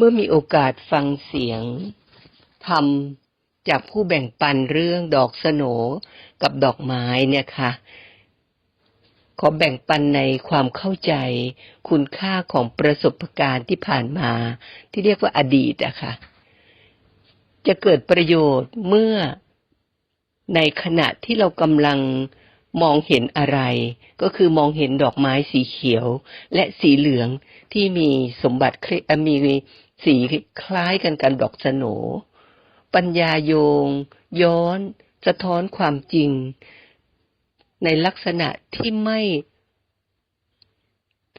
เมื่อมีโอกาสฟังเสียงทำจากผู้แบ่งปันเรื่องดอกสโนกับดอกไม้เนี่ยค่ะ ขอแบ่งปันในความเข้าใจคุณค่าของประสบการณ์ที่ผ่านมา ที่เรียกว่าอดีตอะค่ะ จะเกิดประโยชน์เมื่อในขณะที่เรากำลังมองเห็นอะไร ก็คือมองเห็นดอกไม้สีเขียวและสีเหลืองที่มีสมบัติมี สีคล้ายกันกับดอกสโหนปัญญาโยง ย้อน สะท้อนความจริง ในลักษณะที่ไม่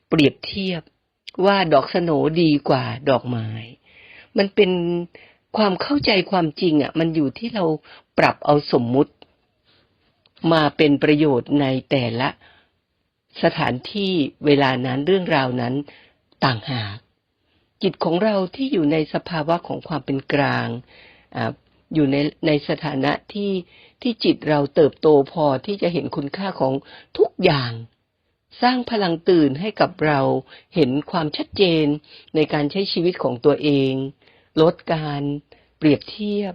เปรียบเทียบว่าดอกสโหนดีกว่าดอกไม้ มันเป็นความเข้าใจความจริงอะ มันอยู่ที่เราปรับเอาสมมุติ มาเป็นประโยชน์ในแต่ละสถานที่เวลานั้นเรื่องราวนั้นต่างหาก จิตของเราที่อยู่ในสภาวะของความเป็นกลางอยู่ในในสถานะที่ที่จิตเราเติบโตพอที่จะเห็นคุณค่าของทุกอย่าง สร้างพลังตื่นให้กับเราเห็นความชัดเจนในการใช้ชีวิตของตัวเอง ลดการเปรียบเทียบ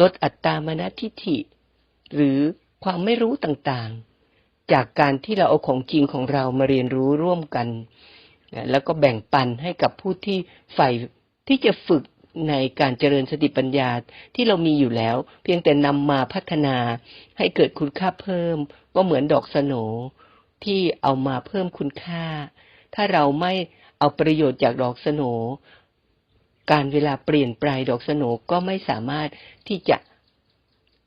ลดอัตตามนทิฐิ หรือความไม่รู้ต่างๆ จากการที่เราเอาของจริงของเรามาเรียนรู้ร่วมกัน แล้วก็แบ่งปันให้กับผู้ที่ใฝ่ที่จะฝึกในการเจริญสติปัญญาที่เรามีอยู่แล้ว เพียงแต่นำมาพัฒนาให้เกิดคุณค่าเพิ่ม ก็เหมือนดอกสโหนที่เอามาเพิ่มคุณค่า ถ้าเราไม่เอาประโยชน์จากดอกสโหนการเวลาเปลี่ยนปลายดอกสโหนก็ไม่สามารถที่จะ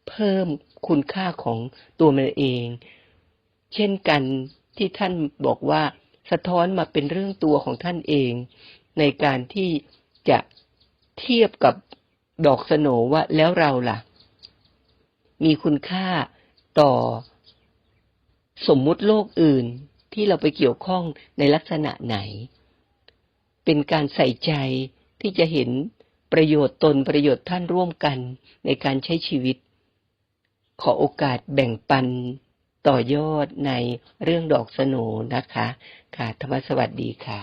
เพิ่มคุณค่าของตัวมันเอง เช่นกันที่ท่านบอกว่า สะท้อนมาเป็นเรื่องตัวของท่านเอง ในการที่จะเทียบกับดอกสโหนว่าแล้วเราล่ะ มีคุณค่าต่อสมมุติโลกอื่นที่เราไปเกี่ยวข้องในลักษณะไหน เป็นการใส่ใจที่จะเห็นประโยชน์ตนประโยชน์ท่านร่วมกันในการใช้ชีวิต ขอโอกาสแบ่งปัน ต่อยอดในเรื่องดอกสโหนนะคะ ค่ะธรรมสวัสดีค่ะ